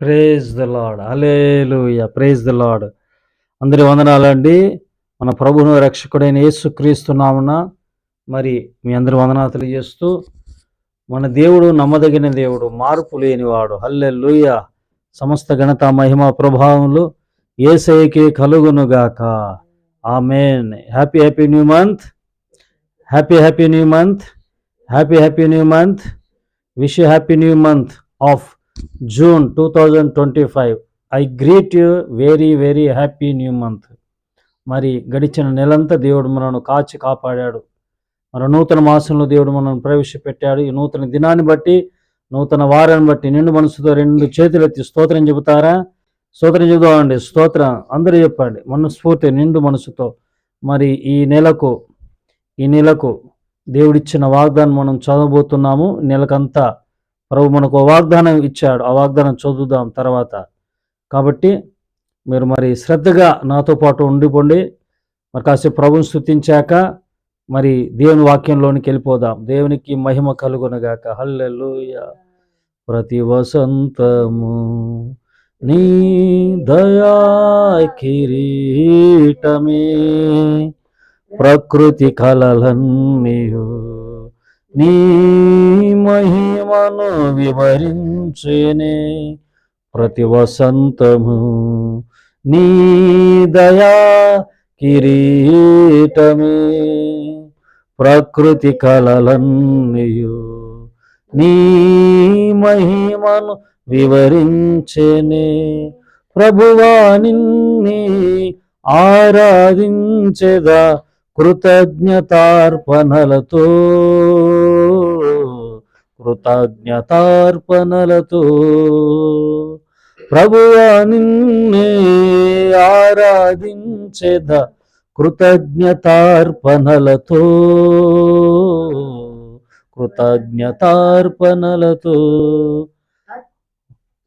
Praise the Lord alleluia praise the Lord అందరి వందనాలండి. మన ప్రభును రక్షకుడైన యేసుక్రీస్తు మరి మీ అందరి వందనాలు తెలియజేస్తూ మన దేవుడు నమ్మదగిన దేవుడు మార్పు లేనివాడు. హల్లెలూయ సమస్త ఘనత మహిమ ప్రభావములు ఏసైకి కలుగునుగాక. Amen happy happy new month happy happy new month happy happy new month wish happy new month of June two thousand twenty five I greet you very very happy new month మరి గడిచిన నెలంతా దేవుడు మనను కాచి కాపాడాడు. మరి నూతన మాసంలో దేవుడు మనల్ని ప్రవేశపెట్టాడు. ఈ నూతన దినాన్ని బట్టి నూతన వారాన్ని బట్టి నిండు మనసుతో రెండు చేతులు ఎత్తి స్తోత్రం చెబుతారా? స్తోత్రం చెబుదామండి. స్తోత్రం అందరూ చెప్పండి. మనస్ఫూర్తి నిండు మనసుతో. మరి ఈ నెలకు ఈ నెలకు దేవుడిచ్చిన వాగ్దానం మనం చదవబోతున్నాము. నెలకంతా ప్రభు మనకు వాగ్దానం ఇచ్చాడు. ఆ వాగ్దానం చదువుదాం తర్వాత. కాబట్టి మీరు మరి శ్రద్ధగా నాతో పాటు ఉండిపోండి. మరి కాసేపు ప్రభుని స్థుతించాక మరి దేవుని వాక్యంలోనికి వెళ్ళిపోదాం. దేవునికి మహిమ కలుగునగాక. హల్లెలూయ. ప్రతి వసంతము నీ దయా కిరీటమే. ప్రకృతి కలలన్నీయు నీ మహిమను వివరించేనే ప్రతి వసంతము నీ దయా కిరీటమే. ప్రకృతి కలలన్నీయు నీ మహిమను వివరించేనే. ప్రభువా నిన్ని ఆరాధించెదా కృతజ్ఞతార్పణలతో. కృతజ్ఞతార్పణలతో ప్రభువా నిన్నే ఆరాధించేద కృతజ్ఞతార్పణలతో కృతజ్ఞతార్పణలతో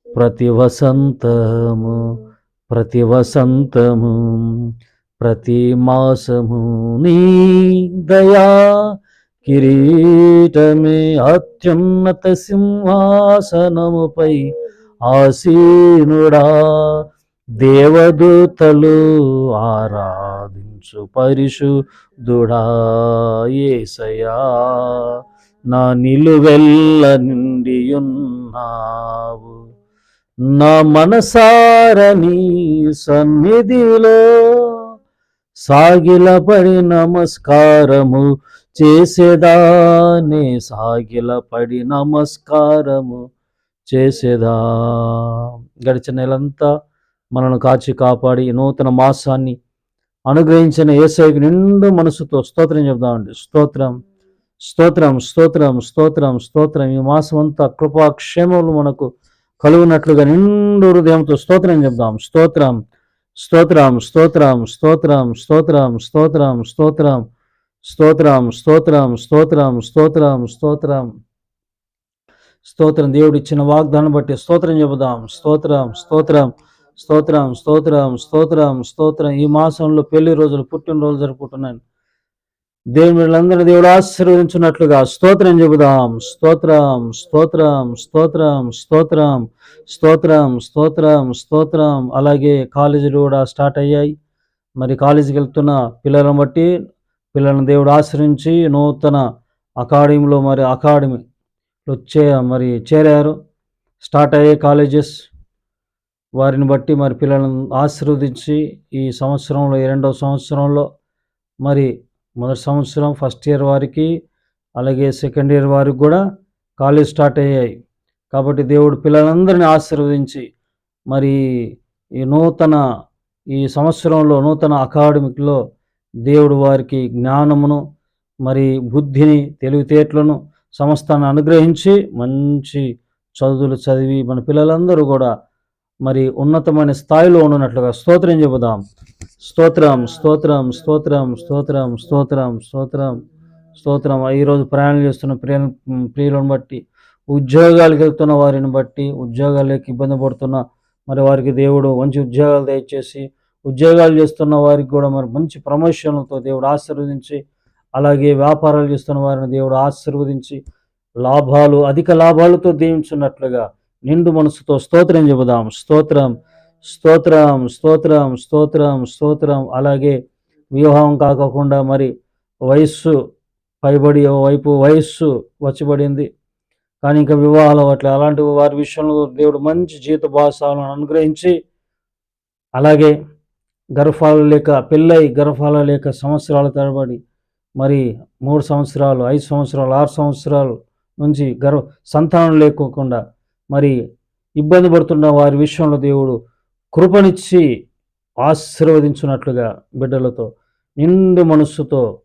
ప్రతి వసంతము ప్రతి వసంతము ప్రతి మాసము నీ దయా కిరీటమే అత్యున్నత సింహాసనముపై ఆసీనుడా. దేవదూతలు ఆరాధించు పరిశుద్ధుడా ఏసయా. నా నిలువెల్ల నిండియున్నావు. నా మనసారని సన్నిధిలో సాగిలపడి నమస్కారము చేసేదానే సాగిలపడి నమస్కారము చేసేదా? గడిచిన నెలంతా మనను కాచి కాపాడి నూతన మాసాన్ని అనుగ్రహించిన ఏసైకి నిండు మనసుతో స్తోత్రం చెబుదామండి. స్తోత్రం స్తోత్రం స్తోత్రం స్తోత్రం స్తోత్రం. ఈ మాసం అంతా కృపాక్షేమములు మనకు కలుగునట్లుగా నిండు హృదయంతో స్తోత్రం చెప్దాం స్తోత్రం స్తోత్రం స్తోత్రం స్తోత్రం స్తోత్రం స్తోత్రం స్తోత్రం స్తోత్రం. స్తోత్రం స్తోత్రం స్తోత్రం స్తోత్రం స్తోత్రం దేవుడు ఇచ్చిన వాగ్దానం బట్టి స్తోత్రం చెబుదాం స్తోత్రం స్తోత్రం స్తోత్రం స్తోత్రం స్తోత్రం స్తోత్రం ఈ మాసంలో పెళ్ళి రోజులు పుట్టినరోజులు జరుపుకుంటున్నాను దేవుని వీళ్ళందరూ దేవుడు ఆశీర్వదించున్నట్లుగా స్తోత్రం చెబుదాం స్తోత్రం స్తోత్రం స్తోత్రం స్తోత్రం స్తోత్రం స్తోత్రం స్తోత్రం అలాగే కాలేజీలు కూడా స్టార్ట్ అయ్యాయి మరి కాలేజీకి వెళ్తున్న పిల్లలను బట్టి పిల్లలను దేవుడు ఆశ్రయించి నూతన అకాడమీలో మరి అకాడమీలో చే మరి చేరారు. స్టార్ట్ అయ్యే కాలేజెస్ వారిని బట్టి మరి పిల్లలను ఆశీర్వదించి ఈ సంవత్సరంలో ఈ రెండవ సంవత్సరంలో మరి మొదటి సంవత్సరం ఫస్ట్ ఇయర్ వారికి అలాగే సెకండ్ ఇయర్ వారికి కూడా కాలేజ్ స్టార్ట్ అయ్యాయి. కాబట్టి దేవుడు పిల్లలందరినీ ఆశీర్వదించి మరి ఈ నూతన ఈ సంవత్సరంలో నూతన అకాడమిక్లో దేవుడు వారికి జ్ఞానమును మరి బుద్ధిని తెలివితేటలను సమస్తాన్ని అనుగ్రహించి మంచి చదువులు చదివి మన పిల్లలందరూ కూడా మరి ఉన్నతమైన స్థాయిలో ఉన్నట్లుగా స్తోత్రం చెబుదాం. స్తోత్రం స్తోత్రం స్తోత్రం స్తోత్రం స్తోత్రం స్తోత్రం స్తోత్రం. ఈరోజు ప్రయాణం చేస్తున్న ప్రియ ప్రియులను బట్టి ఉద్యోగాలకు వెళ్తున్న వారిని బట్టి ఉద్యోగాలకు ఇబ్బంది పడుతున్న మరి వారికి దేవుడు మంచి ఉద్యోగాలు దయచేసి ఉద్యోగాలు చేస్తున్న వారికి కూడా మరి మంచి ప్రమోషన్లతో దేవుడు ఆశీర్వదించి అలాగే వ్యాపారాలు చేస్తున్న వారిని దేవుడు ఆశీర్వదించి లాభాలు అధిక లాభాలతో దీవించున్నట్లుగా నిండు మనసుతో స్తోత్రం చెబుదాం. స్తోత్రం స్తోత్రం స్తోత్రం స్తోత్రం స్తోత్రం. అలాగే వివాహం కాకుండా మరి వయస్సు పైబడి ఓ వైపు వయస్సు వచ్చిబడింది. కానీ ఇంకా వివాహాలు అట్లా అలాంటి వారి విషయంలో దేవుడు మంచి జీవిత భాషలను అనుగ్రహించి అలాగే గర్భాలు లేక పెళ్ళై గర్భాలు లేక సంవత్సరాల తరబడి మరి మూడు సంవత్సరాలు ఐదు సంవత్సరాలు ఆరు సంవత్సరాలు నుంచి గర్వ సంతానం లేకోకుండా మరి ఇబ్బంది పడుతున్న వారి విషయంలో దేవుడు కృపనిచ్చి ఆశీర్వదించున్నట్లుగా బిడ్డలతో నిండు మనస్సుతో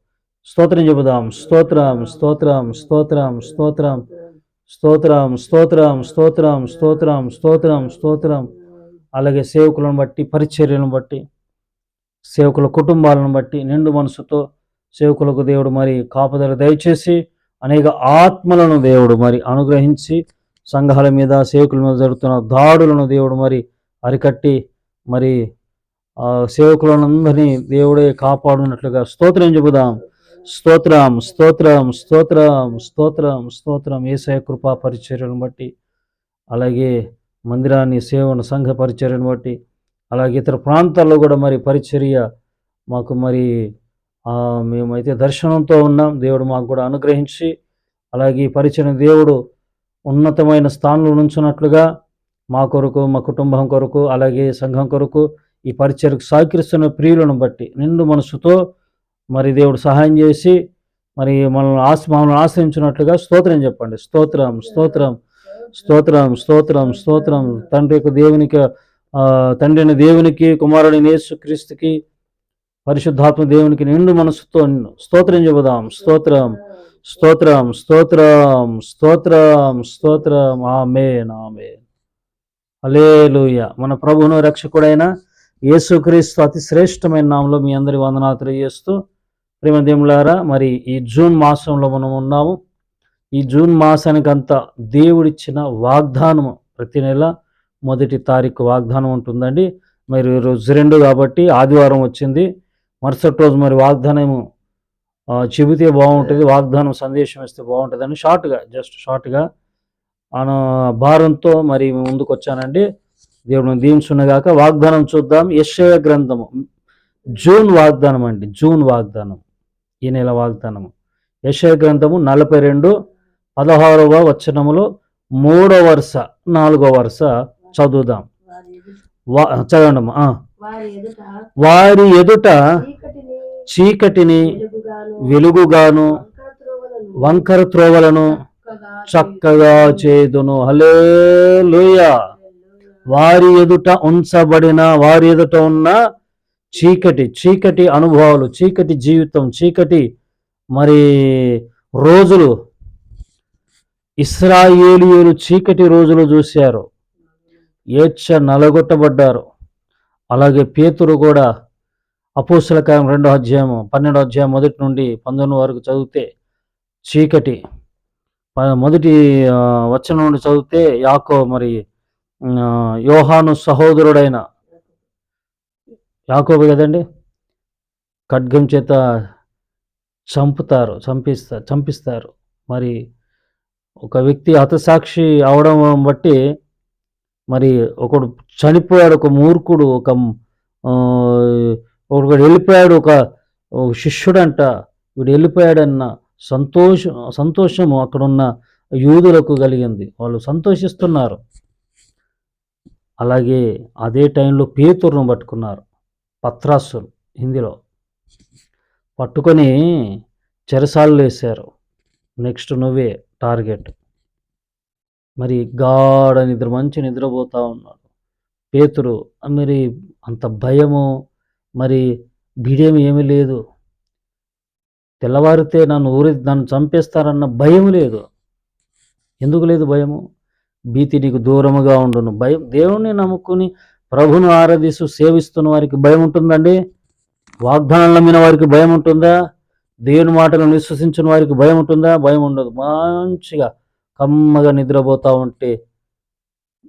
స్తోత్రం చెబుదాం. స్తోత్రం స్తోత్రం స్తోత్రం స్తోత్రం స్తోత్రం స్తోత్రం స్తోత్రం స్తోత్రం స్తోత్రం స్తోత్రం. అలాగే సేవకులను బట్టి పరిచర్యలను బట్టి సేవకుల కుటుంబాలను బట్టి నిండు మనసుతో సేవకులకు దేవుడు మరి కాపుదల దయచేసి అనేక ఆత్మలను దేవుడు మరి అనుగ్రహించి సంఘాల మీద సేవకుల మీద జరుగుతున్న దాడులను దేవుడు మరి అరికట్టి మరి సేవకులందరినీ సేవకులను దేవుడే కాపాడునట్లుగా స్తోత్రం చెబుదాం. స్తోత్రం స్తోత్రం స్తోత్రం స్తోత్రం స్తోత్రం. ఏసయ కృపా పరిచర్యను బట్టి అలాగే మందిరాన్ని సేవను సంఘ పరిచర్యను బట్టి అలాగే ఇతర ప్రాంతాల్లో కూడా మరి పరిచర్య మాకు మరి మేమైతే దర్శనంతో ఉన్నాం. దేవుడు మాకు కూడా అనుగ్రహించి అలాగే ఈ పరిచయం దేవుడు ఉన్నతమైన స్థానంలో నుంచున్నట్లుగా మా కొరకు మా కుటుంబం కొరకు అలాగే సంఘం కొరకు ఈ పరిచయకు సహకరిస్తున్న ప్రియులను బట్టి నిండు మనసుతో మరి దేవుడు సహాయం చేసి మరి మనల్ని ఆశ మనల్ని ఆశ్రయించినట్లుగా స్తోత్రం చెప్పండి. స్తోత్రం స్తోత్రం స్తోత్రం స్తోత్రం స్తోత్రం. తండ్రి యొక్క దేవునికి తండ్రిని దేవునికి కుమారుడిని యేసుక్రీస్తుకి పరిశుద్ధాత్మ దేవునికి నిండు మనసుతో స్తోత్రం చెబుదాం. స్తోత్రం స్తోత్రం స్తోత్రం స్తోత్రం స్తోత్రం. ఆమేన్ నామే అలేలుయ మన ప్రభును రక్షకుడైన యేసుక్రీస్తు అతి శ్రేష్టమైన నామంలో మీ అందరి వందనాలు తెలియజేస్తూ ప్రేమదేములారా మరి ఈ జూన్ మాసంలో మనం ఉన్నాము. ఈ జూన్ మాసానికంతా దేవుడిచ్చిన వాగ్దానము ప్రతి నెల మొదటి తారీఖు వాగ్దానం ఉంటుందండి. మరి రోజు రెండు కాబట్టి ఆదివారం వచ్చింది. మరుసటి రోజు మరి వాగ్దానము చెబితే బాగుంటుంది వాగ్దానం సందేశం ఇస్తే బాగుంటుందని షార్ట్గా జస్ట్ షార్ట్గా అను భారంతో మరి ముందుకు వచ్చానండి దేవుడు దీవించున్నగాక వాగ్దానం చూద్దాం. యెషయా గ్రంథము. జూన్ వాగ్దానం అండి. జూన్ వాగ్దానం. ఈ నెల వాగ్దానము. యెషయా గ్రంథము నలభై రెండు పదహారవ వచనములో మూడో వరుస నాలుగో వరుస చదువుదాం వా చదవండి అమ్మా. ఆ. వారి ఎదుట చీకటిని వెలుగుగాను వంకర త్రోవలను చక్కగా చేదును హలే వారి ఎదుట ఉంచబడిన వారి ఎదుట ఉన్న చీకటి చీకటి అనుభవాలు చీకటి జీవితం చీకటి మరి రోజులు ఇస్రాయేలీయులు చీకటి రోజులు చూశారు ఏడ్చ నలగొట్టబడ్డారు. అలాగే పేతురు కూడా అపోస్తుల కాలం రెండో అధ్యాయం పన్నెండో అధ్యాయం మొదటి నుండి పంతొమ్మిది వరకు చదివితే చీకటి. మొదటి వచనం నుండి చదివితే యాకో మరి యోహాను సహోదరుడైన యాకోబు కదండి? ఖడ్గం చేత చంపుతారు చంపిస్తారు చంపిస్తారు. మరి ఒక వ్యక్తి హతసాక్షి అవడం బట్టి మరి ఒకడు చనిపోయాడు ఒక మూర్ఖుడు ఒక ఒకడు వెళ్ళిపోయాడు ఒక శిష్యుడంట. వీడు వెళ్ళిపోయాడన్న సంతోషం సంతోషము అక్కడున్న యూదులకు కలిగింది. వాళ్ళు సంతోషిస్తున్నారు. అలాగే అదే టైంలో పేతురును పట్టుకున్నారు పత్రాసులు హిందీలో. పట్టుకొని చెరసాలు వేశారు. నెక్స్ట్ నువ్వే టార్గెట్. మరి గాఢ నిద్ర మంచి నిద్రపోతూ ఉన్నాడు. పేతురు మరి అంత భయము మరి బిడేమి ఏమీ లేదు. తెల్లవారితే నన్ను ఊరి నన్ను చంపేస్తారన్న భయం లేదు. ఎందుకు లేదు భయము? భీతి నీకు దూరముగా ఉండును. భయం దేవుణ్ణి నమ్ముకుని ప్రభును ఆరాధిస్తూ సేవిస్తున్న వారికి భయం ఉంటుందండి? వాగ్దానాలు నమ్మిన వారికి భయం ఉంటుందా? దేవుని మాటలను విశ్వసించిన వారికి భయం ఉంటుందా? భయం ఉండదు. మంచిగా కమ్మగా నిద్రపోతా ఉంటే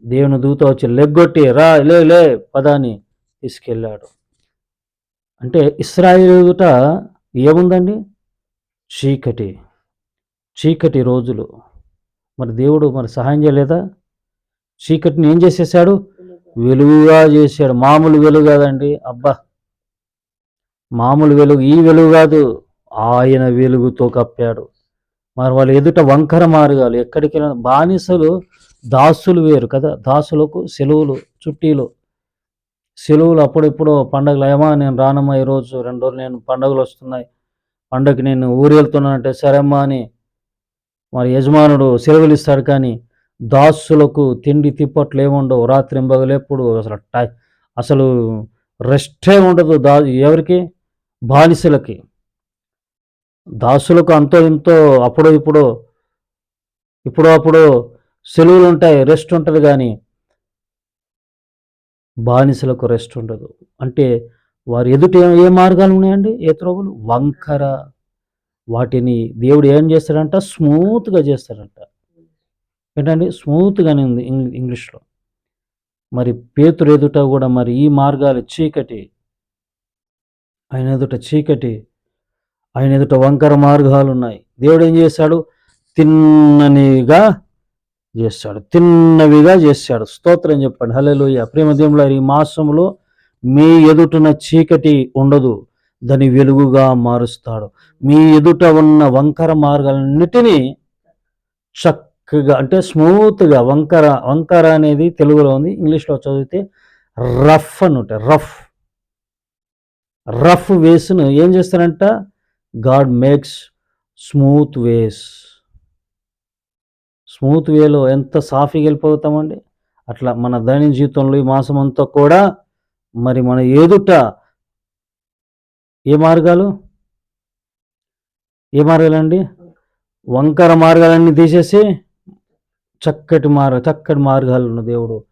దేవుని దూత వచ్చి లెగ్గొట్టి రా లే లే పదాని తీసుకెళ్ళాడు. అంటే ఇస్రాయేల్ ఎదుట ఏముందండి? చీకటి. చీకటి రోజులు. మరి దేవుడు మరి సహాయం చేయలేదా? చీకటిని ఏం చేసేసాడు? వెలుగుగా చేశాడు మామూలు వెలుగు కాదండి. అబ్బా! మామూలు వెలుగు ఈ వెలుగు కాదు. ఆయన వెలుగుతో కప్పాడు. మరి వాళ్ళు ఎదుట వంకర మార్గాలు. ఎక్కడికి బానిసలు దాసులు వేరు కదా. దాసులకు సెలవులు చుట్టీలు. సెలవులు అప్పుడెప్పుడు పండగలు. ఏమా నేను రానమ్మా ఈరోజు రెండు రోజులు నేను పండగలు వస్తున్నాయి. పండగకి నేను ఊరు వెళ్తున్నానంటే సరేమ్మా అని మరి యజమానుడు సెలవులు ఇస్తాడు కానీ దాసులకు తిండి తిప్పట్లు ఏముండవు రాత్రి ఎప్పుడు అసలు టై అసలు రెస్టే ఉండదు దా ఎవరికి? బానిసలకి. దాసులకు అంతో ఇంతో అప్పుడు ఇప్పుడు ఇప్పుడు అప్పుడు సెలవులు ఉంటాయి రెస్ట్ ఉంటుంది కానీ బానిసలకు రెస్ట్ ఉండదు అంటే వారి ఎదుట ఏ- మార్గాలు ఉన్నాయండి? ఏ త్రోవలు? వంకర. వాటిని దేవుడు ఏం చేస్తాడంట? స్మూత్గా చేస్తాడంట. ఏంటండి? స్మూత్గానే ఉంది ఇంగ్లీష్లో. మరి పేతురు ఎదుట కూడా మరి ఈ మార్గాలు చీకటి. ఆయన ఎదుట చీకటి ఆయన ఎదుట వంకర మార్గాలు ఉన్నాయి దేవుడు ఏం చేశాడు? తిన్ననిగా చేస్తాడు. తిన్నవిగా చేశాడు స్తోత్రం చెప్పండి. హల్లెలూయా. ప్రేమ ఈ మాసంలో మీ ఎదుటన చీకటి ఉండదు. దాని వెలుగుగా మారుస్తాడు. మీ ఎదుట ఉన్న వంకర మార్గాలన్నిటినీ చక్కగా అంటే స్మూత్గా వంకర వంకర అనేది తెలుగులో ఉంది. ఇంగ్లీష్లో చదివితే రఫ్ అని ఉంటాయి రఫ్. రఫ్ వేసును ఏం చేస్తారంట? God makes smooth ways. Smooth వేలో ఎంత సాఫీగా వెళ్ళిపోతామండి? అట్లా మన దైన జీవితంలో ఈ మాసం అంతా కూడా మరి మన ఎదుట ఏ మార్గాలు? ఏ మార్గాలండి? వంకర మార్గాలన్నీ తీసేసి చక్కటి మార్గ చక్కటి మార్గాలను దేవుడు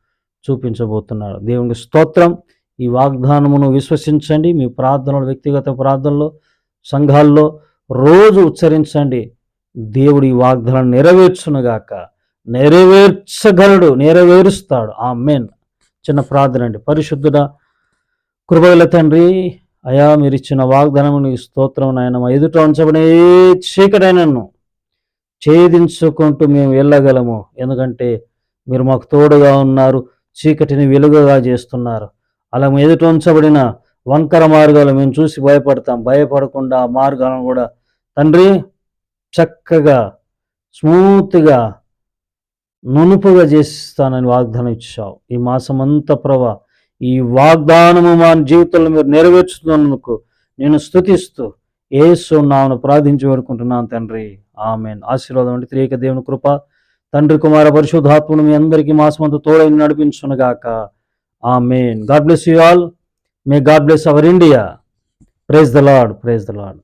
చూపించబోతున్నాడు. దేవునికి స్తోత్రం. ఈ వాగ్దానమును విశ్వసించండి. మీ ప్రార్థనలు వ్యక్తిగత ప్రార్థనలో సంఘాల్లో రోజు ఉచ్చరించండి. దేవుడి వాగ్దానం నెరవేర్చునుగాక. నెరవేర్చగలడు నెరవేరుస్తాడు. ఆ మెయిన్ చిన్న ప్రార్థన అండి. పరిశుద్ధుడ కృపగల తండ్రి అయా మీరు ఇచ్చిన వాగ్దానము నీ స్తోత్రం నాయన మా ఎదుట ఉంచబడే చీకటైనను ఛేదించుకుంటూ మేము వెళ్ళగలము. ఎందుకంటే మీరు మాకు తోడుగా ఉన్నారు చీకటిని వెలుగుగా చేస్తున్నారు. అలా మా ఎదుట ఉంచబడిన వంకర మార్గాలు మేము చూసి భయపడతాం భయపడకుండా ఆ మార్గాలను కూడా. తండ్రి చక్కగా స్మూత్గా నునుపుగా చేస్తానని వాగ్దానం ఇచ్చావు. ఈ మాసం అంతా ప్రభా ఈ వాగ్దానము మా జీవితంలో మీరు నెరవేర్చుతున్నందుకు నేను స్తుతిస్తూ ఏసు నామను ప్రార్థించి వేడుకుంటున్నాను తండ్రి. ఆమెన్. ఆశీర్వాదం అంటే త్రియక దేవుని కృప తండ్రి కుమార పరిశుద్ధాత్మను మీ అందరికీ మాసమంతా తోడైన నడిపించునుగాక. Amen. God bless you all. May God bless our India praise the Lord praise the Lord